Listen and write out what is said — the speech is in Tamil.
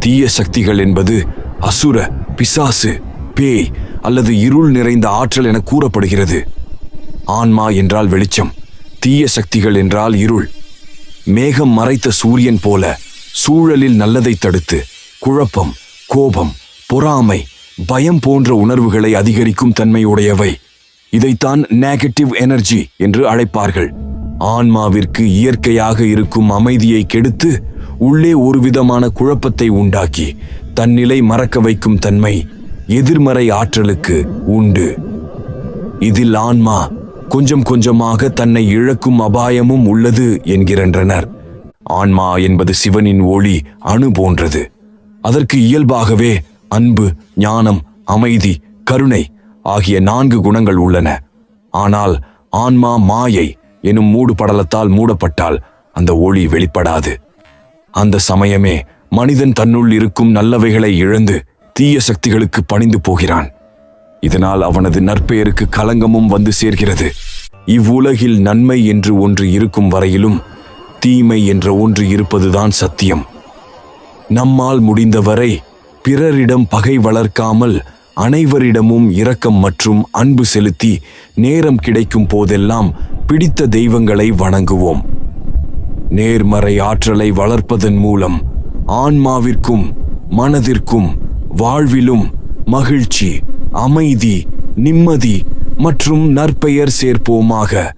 தீய சக்திகள் என்பது அசுர பிசாசு பேய் அல்லது இருள் நிறைந்த ஆற்றல் என கூறப்படுகிறது. ஆன்மா என்றால் வெளிச்சம் தீய சக்திகள் என்றால் இருள். மேகம் மறைத்த சூரியன் போல சூழலில் நல்லதை தடுத்து குழப்பம் கோபம் பொறாமை பயம் போன்ற உணர்வுகளை அதிகரிக்கும் தன்மையுடையவை. இதைத்தான் நெகட்டிவ் எனர்ஜி என்று அழைப்பார்கள். ஆன்மாவிற்கு இயற்கையாக இருக்கும் அமைதியை கெடுத்து உள்ளே ஒருவிதமான குழப்பத்தை உண்டாக்கி தன்னிலை மறக்க வைக்கும் தன்மை எதிர்மறை ஆற்றலுக்கு உண்டு. இதில் ஆன்மா கொஞ்சம் கொஞ்சமாக தன்னை இழக்கும் அபாயமும் உள்ளது என்கின்றனர். ஆன்மா என்பது சிவனின் ஒளி அணு போன்றது. அதற்கு இயல்பாகவே அன்பு ஞானம் அமைதி கருணை ஆகிய நான்கு குணங்கள் உள்ளன. ஆனால் ஆன்மா மாயை எனும் மூடு படலத்தால் மூடப்பட்டால் அந்த ஒளி வெளிப்படாது. அந்த சமயமே மனிதன் தன்னுள் இருக்கும் நல்லவைகளை இழந்து தீய சக்திகளுக்கு பணிந்து போகிறான். இதனால் அவனது நற்பெயருக்கு களங்கமும் வந்து சேர்கிறது. இவ்வுலகில் நன்மை என்று ஒன்று இருக்கும் வரையிலும் தீமை என்ற ஒன்று இருப்பதுதான் சத்தியம். நம்மால் முடிந்தவரை பிறரிடம் பகை வளர்க்காமல் அனைவரிடமும் இரக்கம் மற்றும் அன்பு செலுத்தி நேரம் கிடைக்கும் போதெல்லாம் பிடித்த தெய்வங்களை வணங்குவோம். நேர்மறை ஆற்றலை வளர்ப்பதன் மூலம் ஆன்மாவிற்கும் மனதிற்கும் வாழ்விலும் மகிழ்ச்சி அமைதி நிம்மதி மற்றும் நற்பெயர் சேர்ப்போமாக.